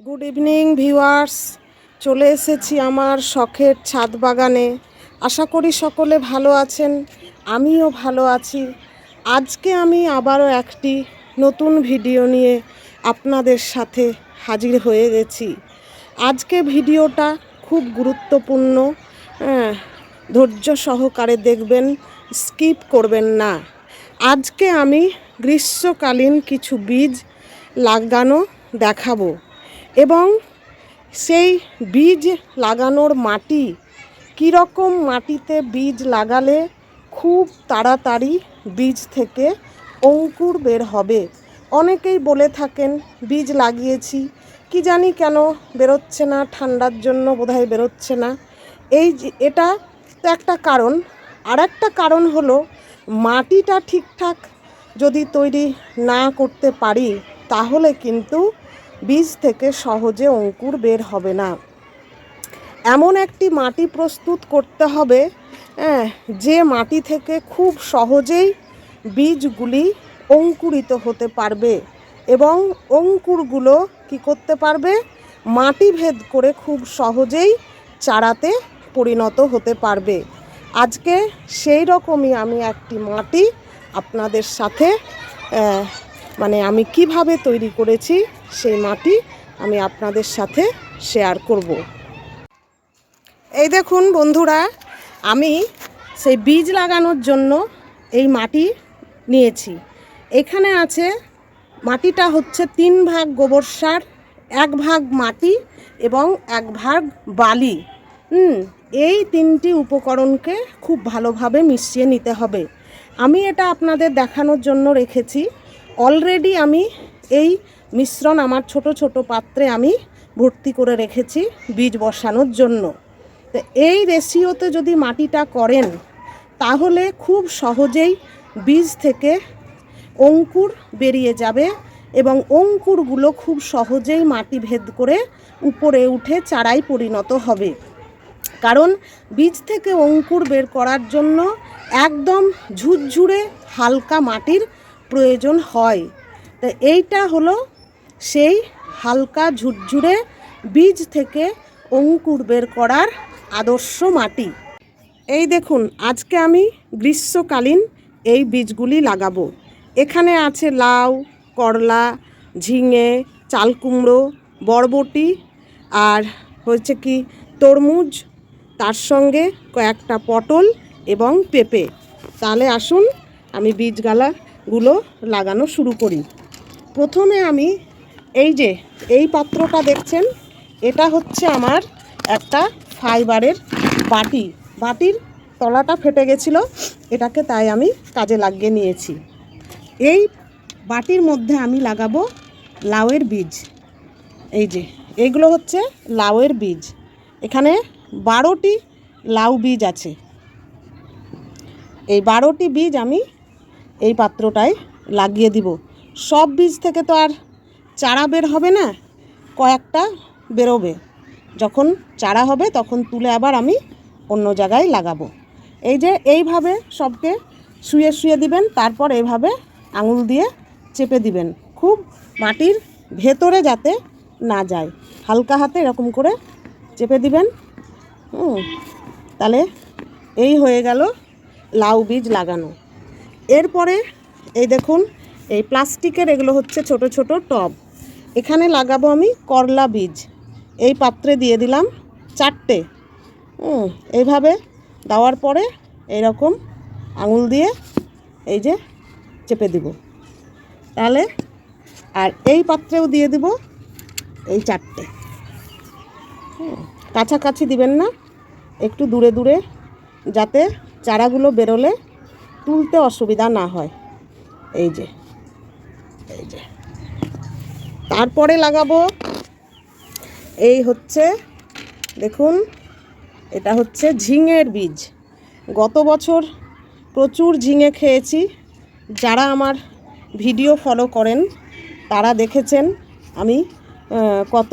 Good evening viewers চলে এসেছি আমার শখের ছাদ বাগানে। আশা করি সকলে ভালো আছেন আমিও ভালো আছি। আজকে আমি আবারও একটি নতুন ভিডিও নিয়ে আপনাদের সাথে হাজির হয়ে গেছি। আজকে ভিডিওটা খুব গুরুত্বপূর্ণ হ্যাঁ, ধৈর্য সহকারে দেখবেন স্কিপ করবেন না। আজকে আমি গ্রীষ্মকালীন কিছু বীজ লাগানো দেখাবো। এবং সেই বীজ লাগানোর মাটি, কীরকম মাটিতে বীজ লাগালে খুব তাড়াতাড়ি বীজ থেকে অঙ্কুর বের হবে? অনেকেই বলে থাকেন, বীজ লাগিয়েছি, কি জানি কেন বেরোচ্ছে না, ঠান্ডার জন্য বোধহয় বেরোচ্ছে না। এই এটা তো একটা কারণ। আর একটা কারণ হলো, মাটিটা ঠিকঠাক যদি তৈরি না করতে পারি, তাহলে কিন্তু বীজ থেকে সহজে অঙ্কুর বের হবে না। এমন একটি মাটি প্রস্তুত করতে হবে হ্যাঁ, যে মাটি থেকে খুব সহজেই বীজগুলি অঙ্কুরিত হতে পারবে এবং অঙ্কুরগুলো কি করতে পারবে? মাটি ভেদ করে খুব সহজেই চারাতে পরিণত হতে পারবে। আজকে সেই রকমই আমি একটি মাটি আপনাদের সাথে মানে আমি কীভাবে তৈরি করেছি সেই মাটি আমি আপনাদের সাথে শেয়ার করব। এই দেখুন বন্ধুরা, আমি সেই বীজ লাগানোর জন্য এই মাটি নিয়েছি। এখানে আছে, মাটিটা হচ্ছে তিন ভাগ গোবর সার, এক ভাগ মাটি এবং এক ভাগ বালি। এই তিনটি উপকরণকে খুব ভালোভাবে মিশিয়ে নিতে হবে। আমি এটা আপনাদের দেখানোর জন্য রেখেছি। অলরেডি আমি এই মিশ্রণ আমার ছোট ছোট পাত্রে আমি ভর্তি করে রেখেছি বীজ বসানোর জন্য। তো এই রেশিওতে যদি মাটিটা করেন, তাহলে খুব সহজেই বীজ থেকে অঙ্কুর বেরিয়ে যাবে এবং অঙ্কুরগুলো খুব সহজেই মাটি ভেদ করে উপরে উঠে চারায় পরিণত হবে। কারণ বীজ থেকে অঙ্কুর বের করার জন্য একদম ঝুরঝুরে হালকা মাটির প্রয়োজন হয়। তো এইটা হলো সেই হালকা ঝুরঝুরে বীজ থেকে অঙ্কুর বের করার আদর্শ মাটি। এই দেখুন, আজকে আমি গ্রীষ্মকালীন এই বীজগুলি লাগাবো। এখানে আছে লাউ, করলা, ঝিঙে, চালকুমড়ো, বরবটি আর হচ্ছে কি তরমুজ, তার সঙ্গে কয়েকটা পটল এবং পেঁপে। তাহলে আসুন আমি বীজগালাগুলো লাগানো শুরু করি। প্রথমে আমি এই যে, এই পাত্রটা দেখছেন, এটা হচ্ছে আমার একটা ফাইবারের বাটি। বাটির তলাটা ফেটে গেছিল, এটাকে তাই আমি কাজে লাগিয়ে নিয়েছি। এই বাটির মধ্যে আমি লাগাবো লাউয়ের বীজ। এই যে এইগুলো হচ্ছে লাউয়ের বীজ। এখানে বারোটি লাউ বীজ আছে। এই বারোটি বীজ আমি এই পাত্রটায় লাগিয়ে দিব। সব বীজ থেকে তো আর চারা বের হবে না, কয়েকটা বেরোবে। যখন চারা হবে তখন তুলে আবার আমি অন্য জায়গায় লাগাবো। এই যে এইভাবে সবকে শুয়ে শুয়ে দিবেন, তারপর এইভাবে আঙুল দিয়ে চেপে দিবেন। খুব মাটির ভেতরে যাতে না যায়। হালকা হাতে এরকম করে চেপে দিবেন। তাহলে এই হয়ে গেল লাউ বীজ লাগানো। এরপরে এই দেখুন, এই প্লাস্টিকের এগুলো হচ্ছে ছোট ছোট টব। এখানে লাগাবো আমি করলা বীজ। এই পাত্রে দিয়ে দিলাম চারটে। হুম, এইভাবে দেওয়ার পরে এইরকম আঙুল দিয়ে এই যে চেপে দিব। তাহলে আর এই পাত্রেও দিয়ে দিব এই চারটে। কাছাকাছি দিবেন না, একটু দূরে দূরে, যাতে চারাগুলো বেরোলে তুলতে অসুবিধা না হয়। এই যে এই যে। তারপরে লাগাবো, এই হচ্ছে, দেখুন, এটা হচ্ছে ঝিঙের বীজ। গত বছর প্রচুর ঝিঙে খেয়েছি। যারা আমার ভিডিও ফলো করেন, তারা দেখেছেন আমি কত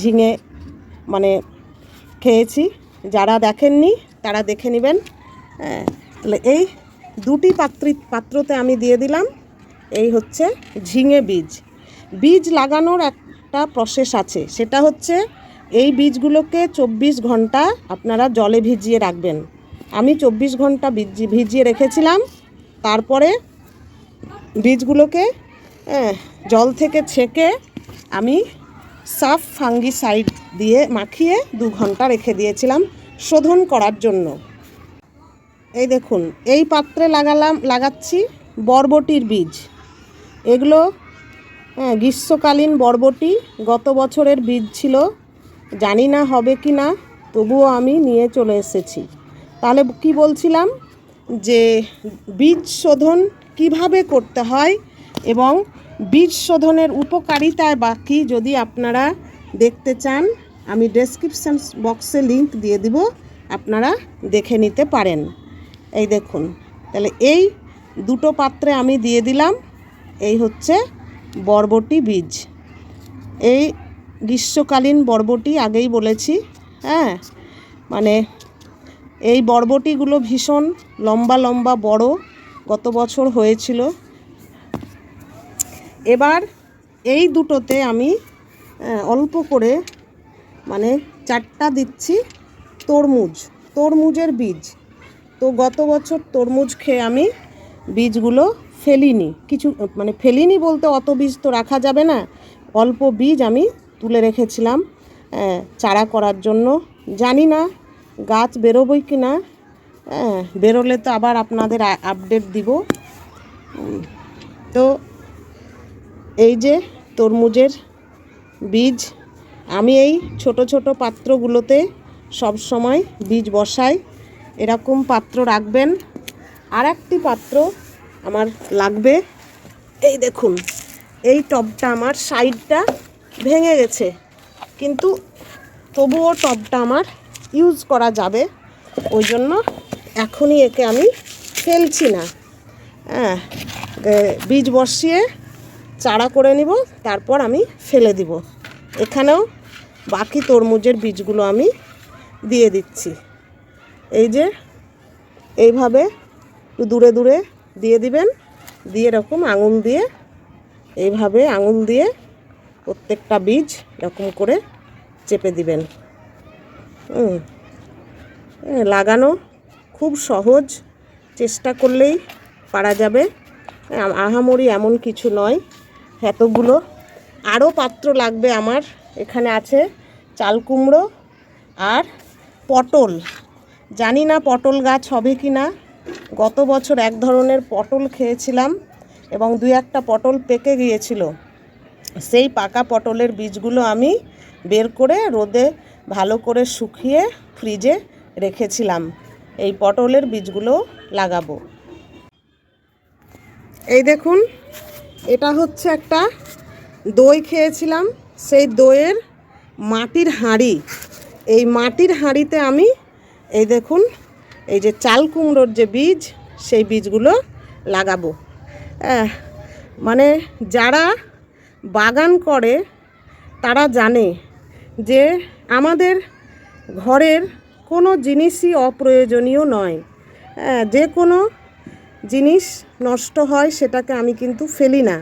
ঝিঙে মানে খেয়েছি। যারা দেখেননি, তারা দেখে নেবেন। এই দুটি পাত্রি পাত্রতে আমি দিয়ে দিলাম। এই হচ্ছে ঝিঙে বীজ। বীজ লাগানোর একটা প্রসেস আছে। সেটা হচ্ছে এই বীজগুলোকে চব্বিশ ঘণ্টা আপনারা জলে ভিজিয়ে রাখবেন। আমি চব্বিশ ঘণ্টা ভিজি- ভিজিয়ে রেখেছিলাম। তারপরে বীজগুলোকে জল থেকে ছেঁকে আমি সাফ ফাঙ্গিসাইড দিয়ে মাখিয়ে দু ঘণ্টা রেখে দিয়েছিলাম শোধন করার জন্য। এই দেখুন, এই পাত্রে লাগালাম, লাগাচ্ছি বরবটির বীজ। এগুলো হ্যাঁ গ্রীষ্মকালীন বরবটি, গত বছরের বীজ ছিল। জানি না হবে কি না, তবুও আমি নিয়ে চলে এসেছি। তাহলে কি বলছিলাম? যে বীজ শোধন কীভাবে করতে হয় এবং বীজ শোধনের উপকারিতায় বাকি যদি আপনারা দেখতে চান, আমি ডেসক্রিপশান বক্সে লিংক দিয়ে দিব, আপনারা দেখে নিতে পারেন। এই দেখুন, তাহলে এই দুটো পাত্রে আমি দিয়ে দিলাম, এই হচ্ছে বরবটি বীজ। এই গ্রীষ্মকালীন বরবটি আগেই বলেছি হ্যাঁ? মানে এই বরবটিগুলো ভীষণ লম্বা লম্বা বড়, গত বছর হয়েছিল। এবার এই দুটোতে আমি অল্প করে মানে চারটা দিচ্ছি তরমুজ, তরমুজের বীজ। তো গত বছর তরমুজ খেয়ে আমি বীজগুলো ফেলিনি। কিছু মানে ফেলিনি বলতে অত বীজ তো রাখা যাবে না। অল্প বীজ আমি তুলে রেখেছিলাম চারা করার জন্য। জানি না গাছ বেরোবই কি না বেরোলে তো আবার আপনাদের আপডেট দিব। তো এই যে তরমুজের বীজ, আমি এই ছোট ছোট পাত্রগুলোতে সব সময় বীজ বসাই। এরকম পাত্র রাখবেন। আর একটি পাত্র আমার লাগবে। এই দেখুন, এই টবটা আমার সাইডটা ভেঙে গেছে। কিন্তু তবুও টবটা আমার ইউজ করা যাবে। ওই জন্য এখনই একে আমি ফেলছি না। হ্যাঁ বীজ বসিয়ে চারা করে নিব, তারপর আমি ফেলে দিব। এখানেও বাকি তরমুজের বীজগুলো আমি দিয়ে দিচ্ছি। এই যে, এইভাবে একটু দূরে দূরে দিয়ে দিবেন, দিয়ে এরকম আঙুল দিয়ে, এইভাবে আঙুল দিয়ে প্রত্যেকটা বীজ এরকম করে চেপে দিবেন। লাগানো খুব সহজ, চেষ্টা করলেই পারা যাবে। আহামরি এমন কিছু নয়, এতগুলো। আরও পাত্র লাগবে আমার, এখানে আছে চাল কুমড়ো আর পটল। জানি না পটল গাছ হবে কি না। গত বছর এক ধরনের পটল খেয়েছিলাম এবং দুই একটা পটল পেকে গিয়েছিল। সেই পাকা পটলের বীজগুলো আমি বের করে রোদে ভালো করে শুকিয়ে ফ্রিজে রেখেছিলাম। এই পটলের বীজগুলো লাগাবো। এই দেখুন, এটা হচ্ছে একটা দই খেয়েছিলাম। সেই দইয়ের মাটির হাঁড়ি, এই মাটির হাঁড়িতে আমি এই দেখুন, এই যে চাল কুমড়োর যে বীজ, সেই বীজগুলো লাগাবো। মানে যারা বাগান করে, তারা জানে যে আমাদের ঘরের কোনো জিনিসই অপ্রয়োজনীয় নয়। যে কোনো জিনিস নষ্ট হয়, সেটাকে আমি কিন্তু ফেলি না।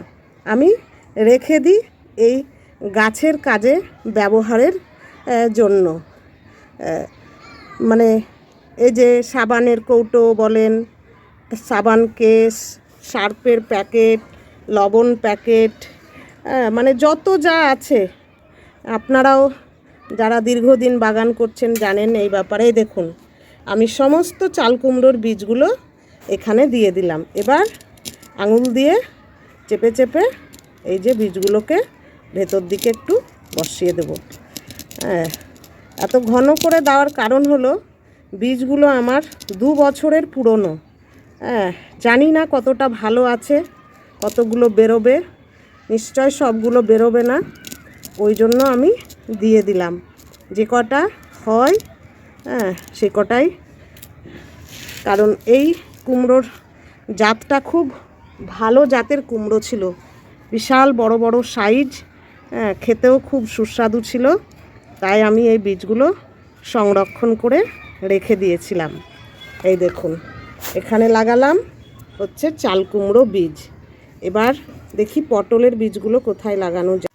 আমি রেখে দিই এই গাছের কাজে ব্যবহারের জন্য। মানে এই যে সাবানের কৌটো বলেন সাবান কেস সার্পের প্যাকেট লবণ প্যাকেট হ্যাঁ, মানে যত যা আছে। আপনারাও যারা দীর্ঘদিন বাগান করছেন জানেন এই ব্যাপারে দেখুন। আমি সমস্ত চাল কুমড়োর বীজগুলো এখানে দিয়ে দিলাম। এবার আঙুল দিয়ে চেপে চেপে এই যে বীজগুলোকে ভেতর দিকে একটু বসিয়ে দেবো। হ্যাঁ এত ঘন করে দেওয়ার কারণ হলো বীজগুলো আমার দু বছরের পুরনো। হ্যাঁ জানি না কতটা ভালো আছে, কতগুলো বেরোবে, নিশ্চয় সবগুলো বেরোবে না। ওই জন্য আমি দিয়ে দিলাম। যে কটা হয় হ্যাঁ সে কটাই। কারণ এই কুমড়োর জাতটা খুব ভালো জাতের কুমড়ো ছিল। বিশাল বড় বড় সাইজ হ্যাঁ খেতেও খুব সুস্বাদু ছিল। তাই আমি এই বীজগুলো সংরক্ষণ করে রেখে দিয়েছিলাম। এই দেখুন, এখানে লাগালাম হচ্ছে চাল কুমড়ো বীজ। এবার দেখি পটলের বীজগুলো কোথায় লাগানো যায়।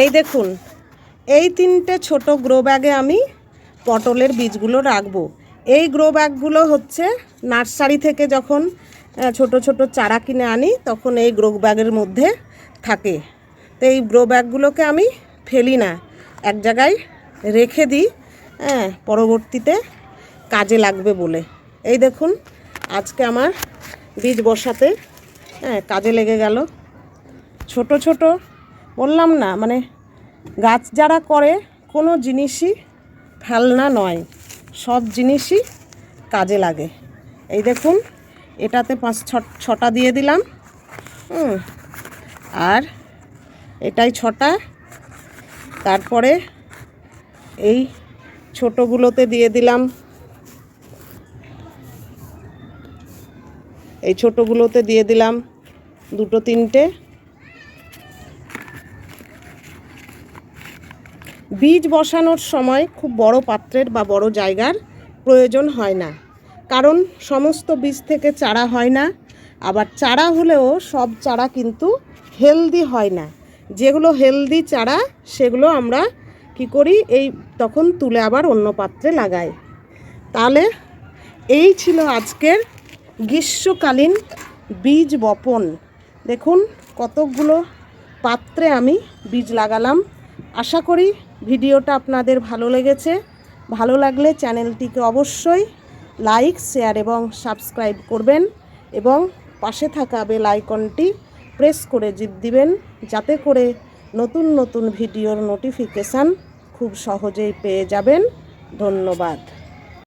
এই দেখুন, এই তিনটে ছোট গ্রো ব্যাগে আমি পটলের বীজগুলো রাখব। এই গ্রো ব্যাগগুলো হচ্ছে নার্সারি থেকে যখন ছোট ছোট চারা কিনে আনি, তখন এই গ্রো ব্যাগের মধ্যে থাকে। তো এই গ্রো ব্যাগগুলোকে আমি ফেলি না। এক জায়গায় রেখে দিই হ্যাঁ পরবর্তীতে কাজে লাগবে বলে। এই দেখুন, আজকে আমার বীজ বসাতে হ্যাঁ কাজে লেগে গেল। ছোট ছোট, বললাম না মানে গাছ যারা করে, কোনো জিনিসই ফেলনা নয়, সব জিনিসই কাজে লাগে। এই দেখুন, এটাতে পাঁচ ছটা দিয়ে দিলাম আর এটাই ছটা তারপরে এই ছোটোগুলোতে দিয়ে দিলাম। এই ছোটোগুলোতে দিয়ে দিলাম দুটো তিনটে। বীজ বসানোর সময় খুব বড় পাত্রের বা বড় জায়গার প্রয়োজন হয় না। কারণ সমস্ত বীজ থেকে চারা হয় না। আবার চারা হলেও সব চারা কিন্তু হেলদি হয় না। যেগুলো হেলদি চারা, সেগুলো আমরা কি করি? এই তখন তুলে আবার অন্য পাত্রে লাগাই। তাহলে এই ছিল আজকের গ্রীষ্মকালীন বীজ বপন। দেখুন কতকগুলো পাত্রে আমি বীজ লাগালাম। আশা করি ভিডিওটা আপনাদের ভালো লেগেছে। ভালো লাগলে চ্যানেলটিকে অবশ্যই লাইক, শেয়ার এবং সাবস্ক্রাইব করবেন এবং পাশে থাকা বেল আইকনটি প্রেস করে দিবেন যাতে করে নতুন নতুন ভিডিওর নোটিফিকেশান খুব সহজেই পেয়ে যাবেন। ধন্যবাদ।